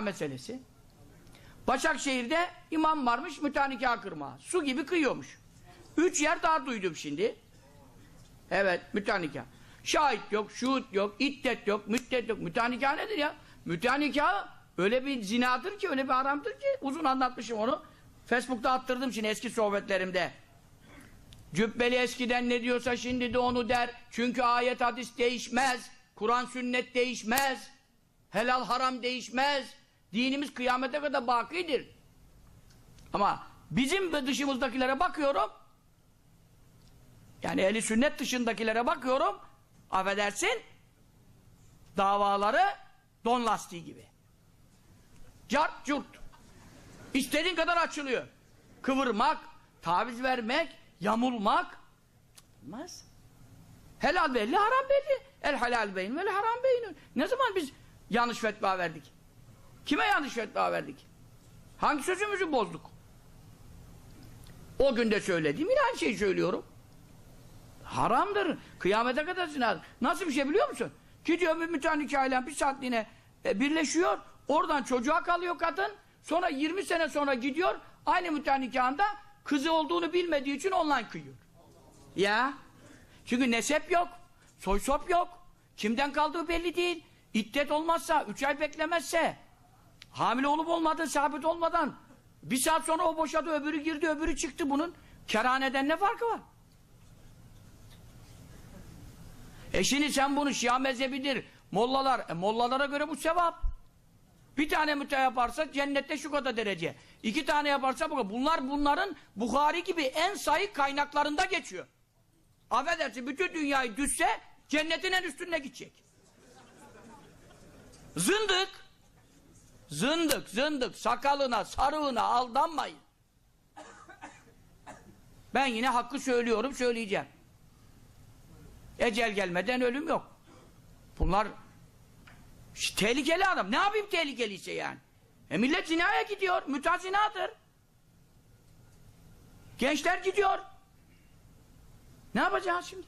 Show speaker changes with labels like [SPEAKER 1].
[SPEAKER 1] meselesi. Başakşehir'de imam varmış mütanikah kırma. Su gibi kıyıyormuş. Üç yer daha duydum şimdi. Evet mütanikah. Şahit yok, şuhut yok, iddet yok, müddet yok. Mütanikah nedir ya? Mütanikah öyle bir zinadır ki, öyle bir haramdır ki uzun anlatmışım onu. Facebook'ta attırdım şimdi eski sohbetlerimde. Cübbeli eskiden ne diyorsa şimdi de onu der. Çünkü ayet hadis değişmez. Kur'an sünnet değişmez. Helal haram değişmez. Dinimiz kıyamete kadar bakidir. Ama bizim ve dışımızdakilere bakıyorum. Yani eli sünnet dışındakilere bakıyorum. Affedersin. Davaları don lastiği gibi. Cart curt. İstediğin kadar açılıyor. Kıvırmak, taviz vermek, yamulmak olmaz. Helal belli, haram belli. El helal beyin vel haram beyin. Ne zaman biz yanlış fetva verdik? Kime yanlış fetva verdik? Hangi sözümüzü bozduk? O günde söylediğim yine aynı şeyi söylüyorum. Haramdır. Kıyamete kadar zinadır. Nasıl bir şey biliyor musun? Gidiyor bir mütenikâhlen bir saatliğine e, birleşiyor. Oradan çocuğa kalıyor kadın. Sonra 20 sene sonra gidiyor. Aynı mütenikâhında kızı olduğunu bilmediği için online kıyıyor. Ya. Çünkü nesep yok. Soy sop yok. Kimden kaldığı belli değil. İddet olmazsa, üç ay beklemezse, hamile olup olmadığı sabit olmadan, bir saat sonra o boşadı, öbürü girdi, öbürü çıktı bunun. Kerhaneden ne farkı var? E şimdi sen bunu Şia mezhebidir, mollalar, e mollalara göre bu sevap. Bir tane müte yaparsa cennette şu kadar derece. İki tane yaparsa bu kadar. Bunlar bunların Bukhari gibi en sahih kaynaklarında geçiyor. Affedersin bütün dünyayı düşse cennetin en üstüne gidecek. Zındık. Zındık, zındık. Sakalına, sarığına aldanmayın. Ben yine hakkı söylüyorum, söyleyeceğim. Ecel gelmeden ölüm yok. Bunlar Ş- tehlikeli adam. Ne yapayım tehlikeliyse yani? E millet zinaya gidiyor. Mütah zinadır. Gençler gidiyor. Ne yapacağız şimdi?